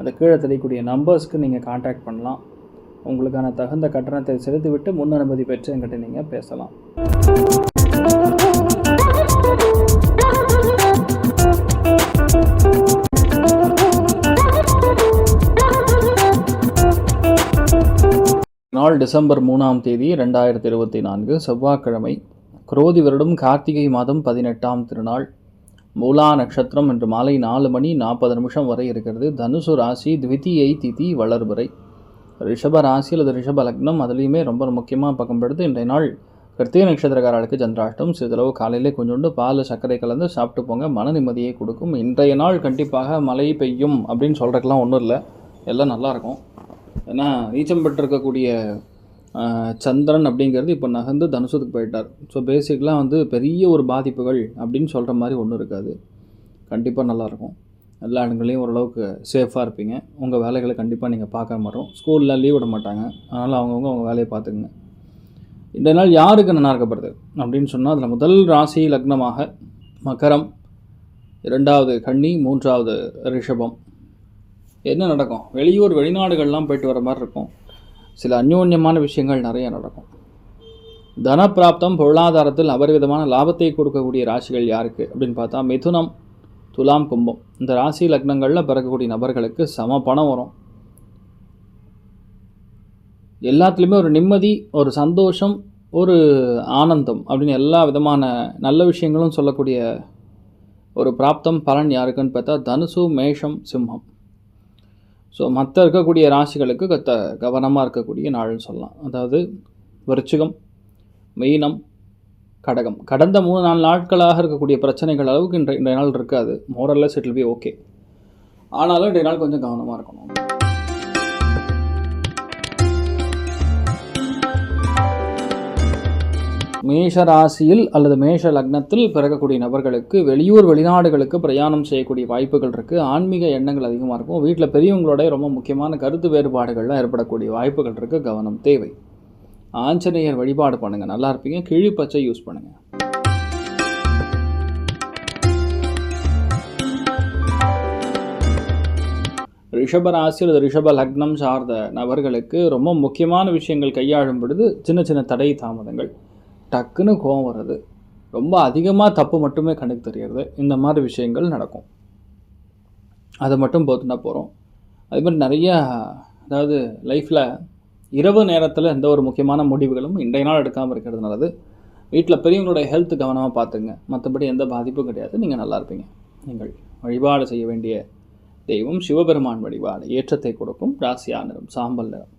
அந்த கீழே தெரியக்கூடிய நம்பர்ஸ்க்கு நீங்கள் காண்டாக்ட் பண்ணலாம். உங்களுக்கான தகுந்த கட்டணத்தை செலுத்திவிட்டு முன் அனுமதி பெற்று என்கிட்ட நீங்கள் பேசலாம். நாள் டிசம்பர் மூணாம் தேதி ரெண்டாயிரத்தி இருபத்தி நான்கு செவ்வாய்க்கிழமை குரோதி வருடம் கார்த்திகை மாதம் பதினெட்டாம் திருநாள். மூலா நட்சத்திரம் இன்று மாலை நாலு மணி நாற்பது நிமிஷம் வரை இருக்கிறது. தனுசு ராசி த்விதியை திதி வளர்புரை. ரிஷப ராசி அல்லது ரிஷப லக்னம் அதுலேயுமே ரொம்ப முக்கியமாக பார்க்கும்பொழுது இன்றைய நாள் கிருத்திக நட்சத்திரக்காரர்களுக்கு சந்திராஷ்டம். சிறிதளவு காலையிலே கொஞ்சோண்டு பால் சர்க்கரை கலந்து சாப்பிட்டு போங்க. மன நிம்மதியை கொடுக்கும். இன்றைய நாள் கண்டிப்பாக மழை பெய்யும் அப்படின்னு சொல்கிறதுக்கெலாம் ஒன்றும் இல்லை. எல்லாம் நல்லாயிருக்கும் ஏன்னா நீச்சம் பெற்றிருக்கக்கூடிய சந்திரன் அப்படிங்கிறது இப்போ நகர்ந்து தனுசத்துக்கு போயிட்டார். ஸோ பேசிக்கலாக வந்து பெரிய ஒரு பாதிப்புகள் அப்படின்னு சொல்கிற மாதிரி ஒன்றும் இருக்காது. கண்டிப்பாக நல்லாயிருக்கும் எல்லா இடங்களையும் ஓரளவுக்கு சேஃபாக இருப்பீங்க. உங்கள் வேலைகளை கண்டிப்பாக நீங்கள் பார்க்க மாட்டோம் ஸ்கூலில் லீவ் விட மாட்டாங்க. அதனால் அவங்கவுங்க அவங்க வேலையை பார்த்துக்குங்க. இந்த நாள் யாருக்கு நல்லா இருக்கப்படுது அப்படின்னு சொன்னால் அதில் முதல் ராசி லக்னமாக மகரம் இரண்டாவது கன்னி மூன்றாவது ரிஷபம். என்ன நடக்கும்? வெளியூர் வெளிநாடுகள்லாம் போயிட்டு வர மாதிரி இருக்கும். சில அந்யோன்யமான விஷயங்கள் நிறைய நடக்கும். தனப்பிராப்தம் பொருளாதாரத்தில் அபரிவிதமான லாபத்தை கொடுக்கக்கூடிய ராசிகள் யாருக்கு அப்படின்னு பார்த்தா மிதுனம் துலாம் கும்பம். இந்த ராசி லக்னங்களில் பிறக்கக்கூடிய நபர்களுக்கு சம பணம் வரும். எல்லாத்துலேயுமே ஒரு நிம்மதி ஒரு சந்தோஷம் ஒரு ஆனந்தம் அப்படின்னு எல்லா விதமான நல்ல விஷயங்களும் சொல்லக்கூடிய ஒரு பிராப்தம் பலன் யாருக்குன்னு பார்த்தா தனுசு மேஷம் சிம்மம். ஸோ மற்ற இருக்கக்கூடிய ராசிகளுக்கு கத்த கவனமாக இருக்கக்கூடிய நாள்னு சொல்லலாம். அதாவது விருச்சிகம் மீனம் கடகம். கடந்த மூணு நாலு நாட்களாக இருக்கக்கூடிய பிரச்சனைகள் அளவுக்கு இன்றைய இன்றைய நாள் இருக்காது. மோரல்லஸ் இட் பி ஓகே ஆனாலும் இன்றைய நாள் கொஞ்சம் கவனமாக இருக்கணும். மேஷ ராசியில் அல்லது மேஷ லக்னத்தில் பிறக்கக்கூடிய நபர்களுக்கு வெளியூர் வெளிநாடுகளுக்கு பிரயாணம் செய்யக்கூடிய வாய்ப்புகள் இருக்குது ஆன்மீக எண்ணங்கள் அதிகமாக இருக்கும். வீட்டில் பெரியவங்களோட ரொம்ப முக்கியமான கருத்து வேறுபாடுகள்லாம் ஏற்படக்கூடிய வாய்ப்புகள் இருக்குது கவனம் தேவை. ஆஞ்சநேயர் வழிபாடு பண்ணுங்கள் நல்லா இருப்பீங்க. கிழி பச்சை யூஸ் பண்ணுங்கள் ரிஷப ராசி அல்லது ரிஷப லக்னம் சார்ந்த நபர்களுக்கு ரொம்ப முக்கியமான விஷயங்கள் கையாளும் பொழுது சின்ன சின்ன தடை தாமதங்கள். டக்குன்னு கோவம் வர்றது. ரொம்ப அதிகமாக தப்பு மட்டுமே கணக்கு தெரியறது. இந்த மாதிரி விஷயங்கள் நடக்கும். அதை மட்டும் பொறுத்துனா போகிறோம் அதே மாதிரி நிறையா அதாவது லைஃப்பில் இரவு நேரத்தில் எந்த ஒரு முக்கியமான முடிவுகளும் இன்றைய நாள் எடுக்காமல் இருக்கிறது நல்லது. வீட்டில் பெரியவங்களுடைய ஹெல்த் கவனமாக பார்த்துங்க மற்றபடி எந்த பாதிப்பும் கிடையாது. நீங்கள் நல்லா இருப்பீங்க. நீங்கள் வழிபாடு செய்ய வேண்டிய தெய்வம் சிவபெருமான் வழிபாடு. ஏற்றத்தை கொடுக்கும். ராசியா நிறம் சாம்பல் நிறம்.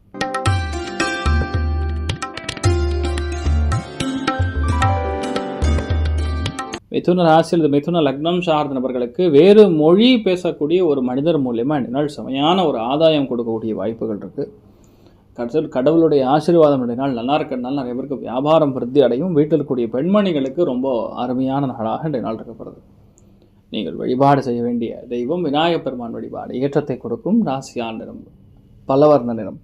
மிதுன ராசி அல்லது மிதுன லக்னம் சார்ந்த நபர்களுக்கு வேறு மொழி பேசக்கூடிய ஒரு மனிதர் மூலியமாக இந்த நாள் செமையான ஒரு ஆதாயம் கொடுக்கக்கூடிய வாய்ப்புகள் இருக்குது கடைசியில் கடவுளுடைய ஆசீர்வாதம் நாள் நல்லா இருக்கிறதுனால நிறைய பேருக்கு வியாபாரம் விருத்தி அடையும். வீட்டில் இருக்கக்கூடிய பெண்மணிகளுக்கு ரொம்ப அருமையான நாளாக இன்றைய நாள் இருக்கப்படுது. நீங்கள் வழிபாடு செய்ய வேண்டிய தெய்வம் விநாயகப் பெருமான் வழிபாடு ஏற்றத்தை கொடுக்கும். ராசியான் நிறம் பலவர்ண நிறம்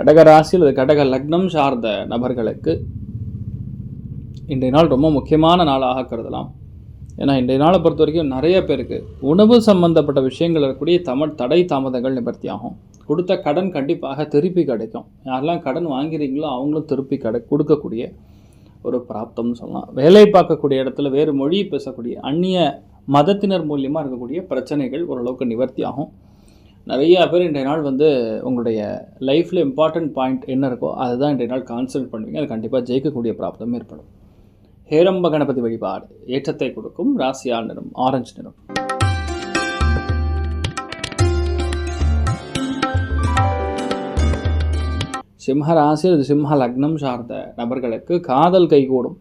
கடக ராசி அல்லது கடக லக்னம் சார்ந்த நபர்களுக்கு இன்றைய நாள் ரொம்ப முக்கியமான நாளாக கருதலாம். ஏன்னா இன்றைய நாளை பொறுத்த வரைக்கும் நிறைய பேருக்கு உணவு சம்பந்தப்பட்ட விஷயங்கள் இருக்கக்கூடிய தமிழ் தடை தாமதங்கள் நிவர்த்தியாகும். கொடுத்த கடன் கண்டிப்பாக திருப்பி கிடைக்கும். யாரெல்லாம் கடன் வாங்கிறீங்களோ அவங்களும் திருப்பி கடை கொடுக்கக்கூடிய ஒரு பிராப்தம்னு சொல்லலாம். வேலை பார்க்கக்கூடிய இடத்துல வேறு மொழி பேசக்கூடிய அந்நிய மதத்தினர் மூலியமாக இருக்கக்கூடிய பிரச்சனைகள் ஓரளவுக்கு நிவர்த்தியாகும். நிறைய பேர் இன்றைய நாள் வந்து உங்களுடைய லைஃப்பில் இம்பார்ட்டன்ட் பாயிண்ட் என்ன இருக்கோ அதுதான் இன்றைய நாள் கான்சன்ட்ரேட் பண்ணுவீங்க. அது கண்டிப்பாக ஜெயிக்கக்கூடிய பிராப்தம் ஏற்படும். ஹேரம்ப கணபதி வழிபாடு ஏற்றத்தை கொடுக்கும். ராசியால் நிறம் ஆரஞ்சு நிறம். சிம்ம ராசி அல்லது சிம்ம லக்னம் சார்ந்த நபர்களுக்கு காதல் கைகூடும்.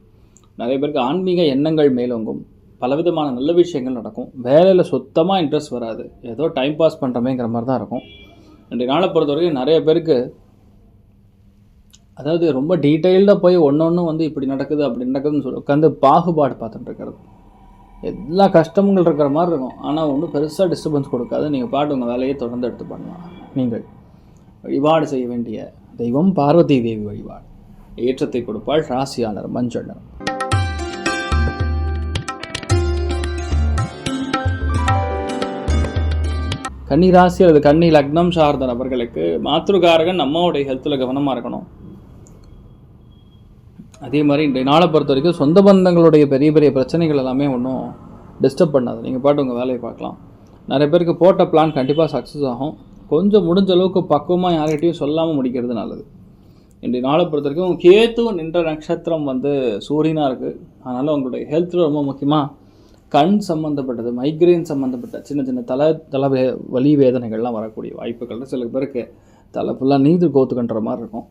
நிறைய பேருக்கு ஆன்மீக எண்ணங்கள் மேலோங்கும். பலவிதமான நல்ல விஷயங்கள் நடக்கும். வேலையில் சுத்தமாக இன்ட்ரெஸ்ட் வராது. ஏதோ டைம் பாஸ் பண்ணுறமேங்கிற மாதிரி தான் இருக்கும். இன்றைய நாளை பொறுத்த வரைக்கும் நிறைய பேருக்கு அதாவது ரொம்ப டீட்டெயில்டாக போய் ஒன்று ஒன்று வந்து இப்படி நடக்குது அப்படி நடக்குதுன்னு சொல்லி உட்காந்து பாகுபாடு பார்த்துட்டு இருக்கிறது. எல்லா கஷ்டங்கள் இருக்கிற மாதிரி இருக்கும். ஆனால் ஒன்றும் பெருசாக டிஸ்டர்பன்ஸ் கொடுக்காது. நீங்கள் பாட்டு உங்கள் வேலையை தொடர்ந்து எடுத்து பண்ணலாம். நீங்கள் வழிபாடு செய்ய வேண்டிய தெய்வம் பார்வதி தேவி வழிபாடு. ஏற்றத்தை கொடுப்பாள் ராசியாளர் மஞ்சள் நிறம். கன்னி ராசி அல்லது கன்னி லக்னம் சார்ந்த நபர்களுக்கு மாத்ருகாரகன் நம்மளுடைய ஹெல்த்தில் கவனமாக இருக்கணும். அதே மாதிரி இன்றைய நாளை பொறுத்த வரைக்கும் சொந்த பந்தங்களுடைய பெரிய பெரிய பிரச்சனைகள் எல்லாமே ஒன்றும் டிஸ்டர்ப் பண்ணாது. நீங்கள் பாட்டு உங்கள் வேலையை பார்க்கலாம். நிறைய பேருக்கு போட்ட பிளான் கண்டிப்பாக சக்ஸஸ் ஆகும். கொஞ்சம் முடிஞ்ச அளவுக்கு பக்குவமாக யார்கிட்டையும் சொல்லாமல் முடிக்கிறது நல்லது. இன்றைய நாளை பொறுத்த வரைக்கும் கேத்து நின்ற நட்சத்திரம் வந்து சூரியனாக இருக்குது அதனால் உங்களுடைய ஹெல்த்தில் ரொம்ப முக்கியமாக கண் சம்மந்தப்பட்டது மைக்ரேன் சம்மந்தப்பட்ட சின்ன சின்ன தலை தலை வே- வலி வேதனைகள்லாம் வரக்கூடிய வாய்ப்புகள் சில பேருக்கு தலை ஃபுல்லாக நீந்து கோத்துக்கன்ற மாதிரி இருக்கும்.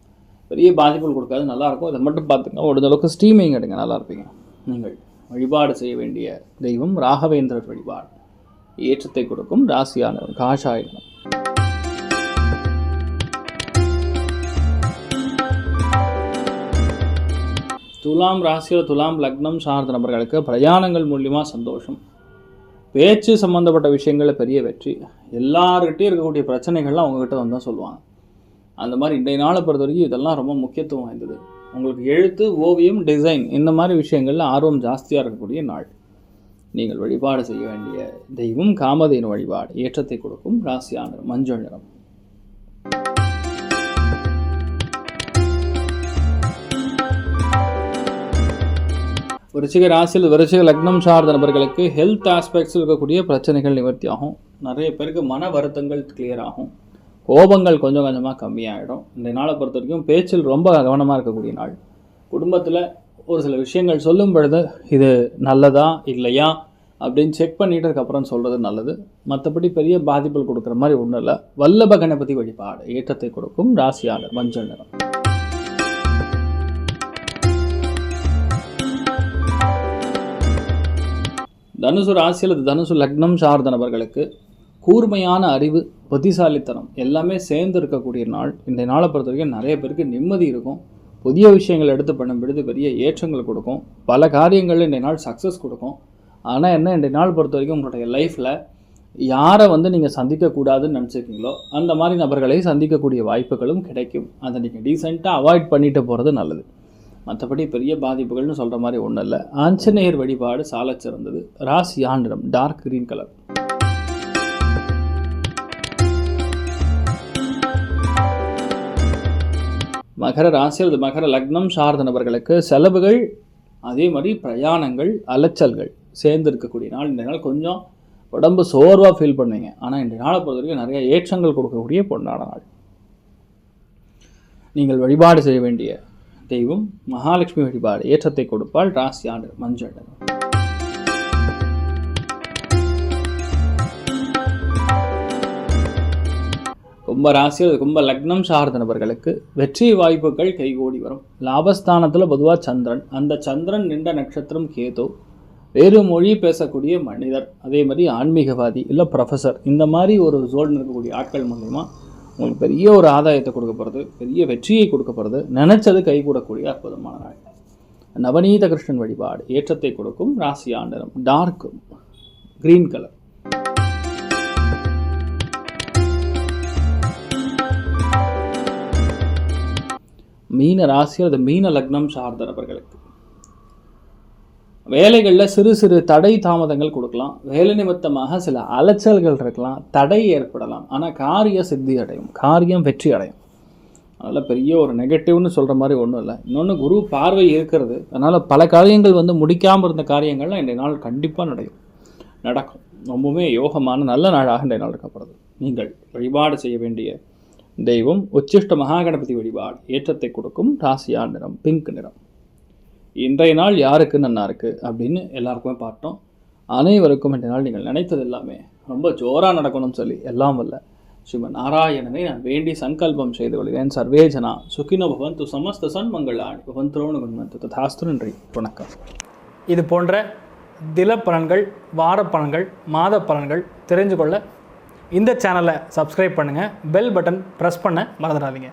பெரிய பாதிப்புகள் கொடுக்காது நல்லாயிருக்கும் இதை மட்டும் பார்த்துங்க முடிஞ்ச அளவுக்கு ஸ்டீமிங் எடுங்க. நல்லா இருப்பீங்க. நீங்கள் வழிபாடு செய்ய வேண்டிய தெய்வம் ராகவேந்திரர் வழிபாடு. ஏற்றத்தை கொடுக்கும் ராசியானவர் காஷாயினம். துலாம் ராசியில் துலாம் லக்னம் சார்ந்த நபர்களுக்கு பிரயாணங்கள் மூலியமாக சந்தோஷம். பேச்சு சம்மந்தப்பட்ட விஷயங்களில் பெரிய வெற்றி. எல்லார்கிட்டையும் இருக்கக்கூடிய பிரச்சனைகள்லாம் அவங்ககிட்ட வந்து தான் சொல்லுவாங்க. அந்த மாதிரி இன்றைய நாளை பொறுத்த வரைக்கும் இதெல்லாம் ரொம்ப முக்கியத்துவம் வாய்ந்தது. உங்களுக்கு எழுத்து ஓவியம் டிசைன் இந்த மாதிரி விஷயங்களில் ஆர்வம் ஜாஸ்தியாக இருக்கக்கூடிய நாள். நீங்கள் வழிபாடு செய்ய வேண்டிய தெய்வம் காமதேனு வழிபாடு. ஏற்றத்தை கொடுக்கும் ராசியானர் மஞ்சள் நிறம். விருச்சிக ராசியில் விருச்சிக லக்னம் சார்ந்த நபர்களுக்கு ஹெல்த் ஆஸ்பெக்ட்ஸில் இருக்கக்கூடிய பிரச்சனைகள் நிவர்த்தி ஆகும் நிறைய பேருக்கு மன வருத்தங்கள் கிளியர் ஆகும். கோபங்கள் கொஞ்சம் கொஞ்சமாக கம்மியாகிடும் இந்த நாளை பொறுத்த வரைக்கும் பேச்சில் ரொம்ப கவனமாக இருக்கக்கூடிய நாள். குடும்பத்தில் ஒரு சில விஷயங்கள் சொல்லும் பொழுது இது நல்லதா இல்லையா? அப்படின்னு செக் பண்ணிட்டு அதுக்கப்புறம் சொல்கிறது நல்லது. மற்றபடி பெரிய பாதிப்புகள் கொடுக்குற மாதிரி ஒன்றும் இல்லை. வல்லப கணபதி வழிபாடு ஏற்றத்தை கொடுக்கும். ராசியாளர் மஞ்சள் நிறம். தனுசு ராசி அல்லது தனுசு லக்னம் சார்ந்த நபர்களுக்கு கூர்மையான அறிவு புத்திசாலித்தனம் எல்லாமே சேர்ந்து இருக்கக்கூடிய நாள். இந்த நாளை பொறுத்த வரைக்கும் நிறைய பேருக்கு நிம்மதி இருக்கும். புதிய விஷயங்கள் எடுத்து பண்ணும் பொழுது பெரிய ஏற்றங்கள் கொடுக்கும். பல காரியங்களில் இந்த நாள் சக்ஸஸ் கொடுக்கும். ஆனால் என்ன இந்த நாள் பொறுத்த வரைக்கும் உங்களுடைய லைஃப்பில் யாரை வந்து நீங்கள் சந்திக்கக்கூடாதுன்னு நினச்சிருக்கீங்களோ அந்த மாதிரி நபர்களை சந்திக்கக்கூடிய வாய்ப்புகளும் கிடைக்கும். அதை நீங்கள் டீசெண்டாக அவாய்ட் பண்ணிட்டு போகிறது நல்லது. மற்றபடி பெரிய பாதிப்புகள்னு சொல்கிற மாதிரி ஒன்றும் இல்லை ஆஞ்சநேயர் வழிபாடு சாலச் சிறந்தது. ராசி ஆண்டிரம் டார்க் கிரீன் கலர். மகர ராசி அல்லது மகர லக்னம் சார்ந்த நபர்களுக்கு செலவுகள் அதே மாதிரி பிரயாணங்கள் அலைச்சல்கள் சேர்ந்து இருக்கக்கூடிய நாள். இந்த நாள் கொஞ்சம் உடம்பு சோர்வாக ஃபீல் பண்ணுவீங்க. ஆனால் இந்த நாளை பொறுத்த வரைக்கும் நிறைய ஏற்றங்கள் கொடுக்கக்கூடிய பொண்டாட நாள். நீங்கள் வழிபாடு செய்ய வேண்டிய தெய்வம் மகாலட்சுமி வழிபாடு ஏற்றத்தை கொடுப்பால் ராசி ஆண்டு மஞ்சள் கும்ப ராசி கும்ப லக்னம் சார்ந்த நபர்களுக்கு வெற்றி வாய்ப்புகள் கைகூடி வரும். லாபஸ்தானத்தில் பொதுவாக சந்திரன். அந்த சந்திரன் நின்ற நட்சத்திரம் கேது. வேறு மொழி பேசக்கூடிய மனிதர். அதே மாதிரி ஆன்மீகவாதி இல்லை ப்ரொஃபஸர் இந்த மாதிரி ஒரு ஜோன் இருக்கக்கூடிய ஆட்கள் மூலயமா உங்களுக்கு பெரிய ஒரு ஆதாயத்தை கொடுக்க போகிறது பெரிய வெற்றியை கொடுக்க போகிறது நினச்சது கைகூடக்கூடிய அற்புதமான நாள். நவநீத கிருஷ்ணன் வழிபாடு ஏற்றத்தை கொடுக்கும் ராசி ஆண்டனம் டார்க் கிரீன் கலர் மீன ராசி அல்லது மீன லக்னம் சார்ந்த நபர்களுக்கு வேலைகளில் சிறு சிறு தடை தாமதங்கள் கொடுக்கலாம். வேலை நிமித்தமாக சில அலைச்சல்கள் இருக்கலாம். தடை ஏற்படலாம். ஆனால் காரிய சித்தி அடையும். காரியம் வெற்றி அடையும். அதனால் பெரிய ஒரு நெகட்டிவ்னு சொல்கிற மாதிரி ஒன்றும் இல்லை. இன்னொன்று குரு பார்வை இருக்கிறது. அதனால் பல காரியங்கள் வந்து முடிக்காமல் இருந்த காரியங்கள்லாம் இன்றைய நாள் கண்டிப்பாக நடையும் நடக்கும். ரொம்பவுமே யோகமான நல்ல நாளாக இன்றைய நாள் இருக்கப்படுது. நீங்கள் வழிபாடு செய்ய வேண்டிய தெய்வம் உச்சிஷ்ட மகாகணபதி வழிபாடு ஏற்றத்தை கொடுக்கும் ராசியா நிறம் பிங்க் நிறம். இன்றைய நாள் யாருக்கு நன்னா இருக்குது அப்படின்னு எல்லாருக்குமே பார்த்தோம். அனைவருக்கும் இன்றைய நாள் நீங்கள் நினைத்தது எல்லாமே ரொம்ப ஜோராக நடக்கணும்னு சொல்லி எல்லாம் வல்ல. சிவன் நாராயணனை நான் வேண்டி சங்கல்பம் செய்து கொள்கிறேன். சர்வேஜனா சுகினோ பவந்து சமஸ்த சன்மங்களாணி பவந்தோனு குண்மந்து ததாஸ்து நன்றி. வணக்கம். இது போன்ற தில பலன்கள் வார பலன்கள் மாத பலன்கள் தெரிஞ்சு கொள்ள இந்த சேனலை சப்ஸ்கிரைப் பண்ணுங்கள் பெல் பட்டன் ப்ரெஸ் பண்ண மறந்துடாதீங்க.